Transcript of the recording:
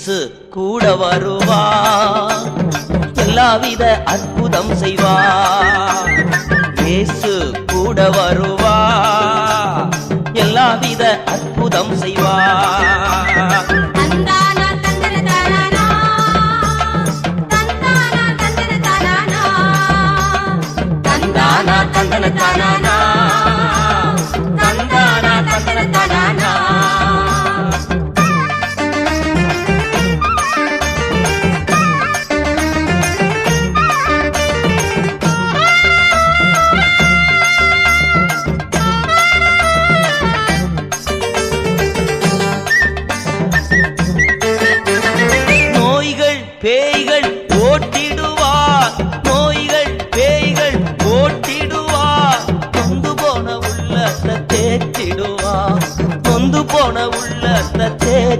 இயேசு கூட வருவா. எல்லாவித அற்புதம் செய்வா. இயேசு கூட வருவா. எல்லாவித அற்புதம் செய்வா. தந்தானா தந்தன தானா பேய்கள் ஓட்டிடுவா. நோய்கள் பேய்கள் ஓட்டிடுவா. நொந்து போன உள்ளத்தை தேத்திடுவா நொந்து போன உள்ளத்தை